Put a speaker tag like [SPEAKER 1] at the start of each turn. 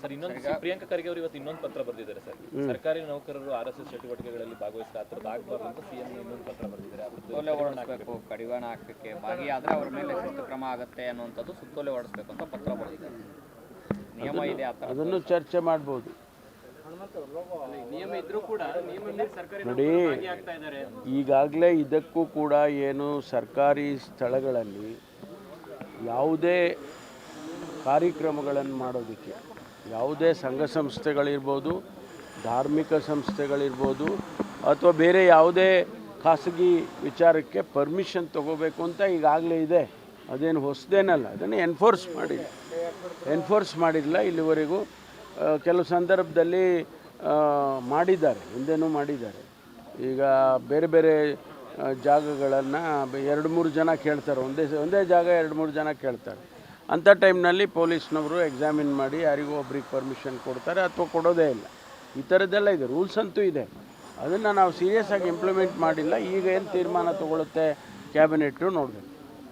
[SPEAKER 1] Sir ಇನ್ನೊಂದು ಪ್ರಿಯಾಂಕಾ ಖರ್ಗೆ ಅವರು ಇವತ್ತು ಇನ್ನೊಂದು ಪತ್ರ ಬರೆದಿದ್ದಾರೆ ಸರ್. ಸರ್ಕಾರಿ ನೌಕರರು ಆರ್ ಎಸ್ ಎಸ್ ಚಟುವಟಿಕೆಗಳಲ್ಲಿ ಭಾಗವಹಿಸಿದ ಆ ಥರದ್ದು ಆಗಬಾರ್ದು ಅಂತ ಸಿಎಂ ಇನ್ನೊಂದು ಪತ್ರ ಬರೆದಿದ್ದಾರೆ.
[SPEAKER 2] ಸುತ್ತೋಲೆ ಹೊರಡಿಸಬೇಕು ಕಡಿವಾಣ ಹಾಕಕ್ಕೆ ಭಾಗಿಯಾದ್ರೆ ಅವ್ರ ಮೇಲೆ ಶಿಸ್ತು ಕ್ರಮ ಆಗುತ್ತೆ ಅನ್ನುವಂಥದ್ದು ಸುತ್ತೋಲೆ ಹೊರಡಿಸಬೇಕು ಅಂತ ಪತ್ರ ಬರೆದಿದ್ದಾರೆ. ನಿಯಮ ಇದೆ ಆ ಥರ.
[SPEAKER 3] ಅದನ್ನು ಚರ್ಚೆ ಮಾಡ್ಬೋದು.
[SPEAKER 1] ನಿಯಮ ಇದ್ರೂ ಕೂಡ ನಿಯಮ ಸರ್ಕಾರಿ
[SPEAKER 3] ನೋಡಿ
[SPEAKER 1] ಆಗ್ತಾ ಇದ್ದಾರೆ
[SPEAKER 3] ಈಗಾಗಲೇ ಇದಕ್ಕೂ ಕೂಡ ಏನು ಸರ್ಕಾರಿ ಸ್ಥಳಗಳಲ್ಲಿ ಯಾವುದೇ ಕಾರ್ಯಕ್ರಮಗಳನ್ನು ಮಾಡೋದಕ್ಕೆ ಯಾವುದೇ ಸಂಘ ಸಂಸ್ಥೆಗಳಿರ್ಬೋದು, ಧಾರ್ಮಿಕ ಸಂಸ್ಥೆಗಳಿರ್ಬೋದು, ಅಥವಾ ಬೇರೆ ಯಾವುದೇ ಖಾಸಗಿ ವಿಚಾರಕ್ಕೆ ಪರ್ಮಿಷನ್ ತಗೋಬೇಕು ಅಂತ ಈಗಾಗಲೇ ಇದೆ. ಅದೇನು ಹೊಸದೇನಲ್ಲ, ಅದನ್ನು ಎನ್ಫೋರ್ಸ್ ಮಾಡಿ ಎನ್ಫೋರ್ಸ್ ಮಾಡಿಲ್ಲ, ಇಲ್ಲಿವರೆಗೂ ಕೆಲವು ಸಂದರ್ಭದಲ್ಲಿ ಮಾಡಿದ್ದಾರೆ, ಹಿಂದೆನೂ ಮಾಡಿದ್ದಾರೆ. ಈಗ ಬೇರೆ ಬೇರೆ ಜಾಗಗಳನ್ನು ಎರಡು ಮೂರು ಜನ ಕೇಳ್ತಾರೆ, ಒಂದೇ ಒಂದೇ ಜಾಗ ಎರಡು ಮೂರು ಜನ ಕೇಳ್ತಾರೆ. ಅಂಥ ಟೈಮ್ನಲ್ಲಿ ಪೊಲೀಸ್ನವರು ಎಕ್ಸಾಮಿನ್ ಮಾಡಿ ಯಾರಿಗೂ ಒಬ್ರಿಗೆ ಪರ್ಮಿಷನ್ ಕೊಡ್ತಾರೆ ಅಥವಾ ಕೊಡೋದೇ ಇಲ್ಲ. ಈ ಥರದ್ದೆಲ್ಲ ಇದೆ. ರೂಲ್ಸ್ ಅಂತೂ ಇದೆ. ಅದನ್ನು ನಾವು ಸೀರಿಯಸ್ ಆಗಿ ಇಂಪ್ಲಿಮೆಂಟ್ ಮಾಡಿಲ್ಲ. ಈಗ ಏನು ತೀರ್ಮಾನ ತಗೊಳುತ್ತೆ? ಕ್ಯಾಬಿನೆಟ್ಟು ನೋಡಬೇಕು.